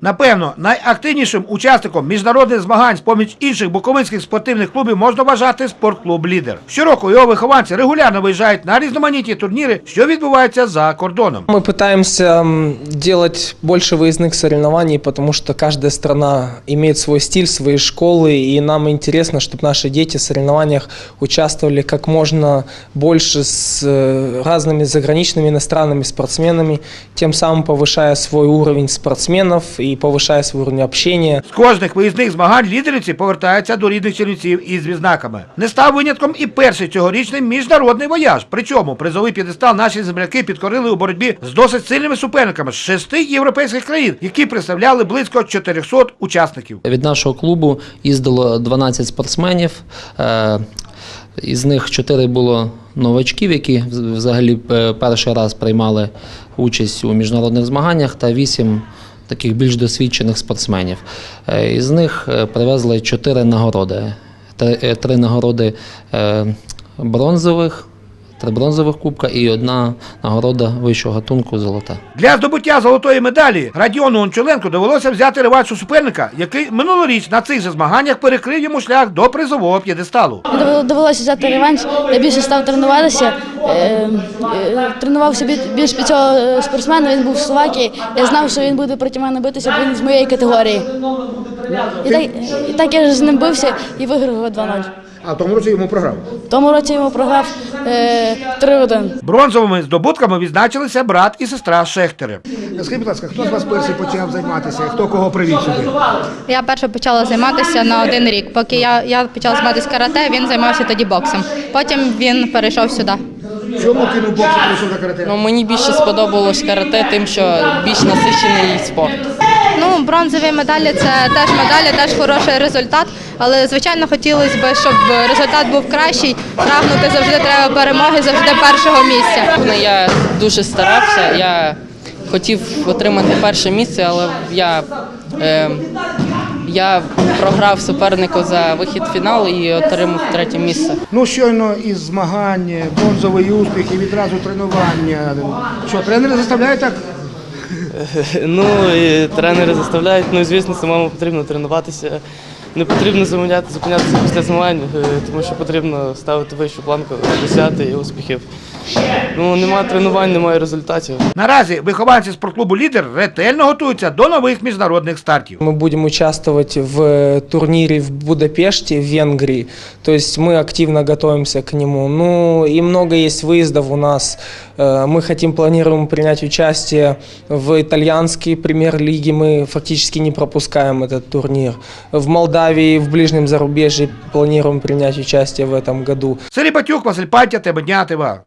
Напевно, найактивнішим учасником міжнародних змагань з поміж інших буковинських спортивних клубів можна вважати спортклуб Лідер. Щороку його вихованці регулярно виїжджають на різноманітні турніри, що відбуваються за кордоном. Мы пытаемся м, делать больше выездных соревнований, потому что каждая страна имеет свой стиль, свои школы, и нам интересно, чтобы наши дети в соревнованиях участвовали как можно больше с э, разными заграничными иностранными спортсменами, тем самым повышая свой уровень спортсменов и повышая свой уровень общения. З кожних виїзних змагань лідерівці повертаються до рідних чернівців із відзнаками. Не став винятком і перший цьогорічний міжнародний вояж. Причому призовий п'єдестал наші земляки підкорили у боротьбі з досить сильними суперниками з шести європейських країн, які представляли близько 400 учасників. Від нашого клубу їздило 12 спортсменів. е, Із них 4 було новачків, які взагалі е, перший раз приймали участь у міжнародних змаганнях, та 8 таких більш досвідчених спортсменів. Е, Із них е, привезли чотири нагороди. Три, е, нагороди бронзових, три бронзових кубка і одна нагорода вищого гатунку золота. Для здобуття золотої медалі Радіону Ончуленку довелося взяти реванш у суперника, який минулоріч на цих же змаганнях перекрив йому шлях до призового п'єдесталу. Довело- Довелося взяти реванш. Я більше став тренуватися. е, е, Тренувався бі- більш під цього е, спортсмена. Він був в Словакії. Я знав, що він буде проти мене битися, бо він з моєї категорії. І так, і так я ж з ним бився і виграв його 2-0. А в тому році йому програв. В тому році йому програв 3-1. Бронзовими здобутками відзначилися брат і сестра Шехтери. Скажіть, будь ласка, хто з вас перший почав займатися? Хто кого привів сюди? Я перше почала займатися на один рік. Поки я, я почала займатися карате, він займався тоді боксом. Потім він перейшов сюди. Чому кинув бокс і прийшов на карате? Ну, мені більше сподобалось карате, тим, що більш насичений спорт. Бронзові медалі це теж медалі, теж хороший результат. Але звичайно хотілося б, щоб результат був кращий. Прагнути завжди треба перемоги, завжди першого місця. Ну, Я дуже старався, я хотів отримати перше місце, але я, е, я програв супернику за вихід в фінал і отримав третє місце. Ну щойно із змагань, бронзовий успіх і відразу тренування. Що, тренери заставляють так? Ну, і тренери заставляють, ну звісно, самому потрібно тренуватися. Не потрібно зупиняти, зупинятися після змагань, е, тому що потрібно ставити вищу планку, досягти успіхів. Ну, немає тренувань, немає результатів. Наразі вихованці спортклубу Лідер ретельно готуються до нових міжнародних стартів. Мы будем участвовать в турнире в Будапеште, в Венгрии. То есть мы активно готовимся к нему. Ну и много есть выездов у нас. Э, Мы хотим, планируем принять участие в итальянской премьер-лиге. Мы фактически не пропускаем этот турнир. В Молдавии, в ближнем зарубежье планируем принять участие в этом году. Сергій Батюк, Василь Пантя, дня, Тива.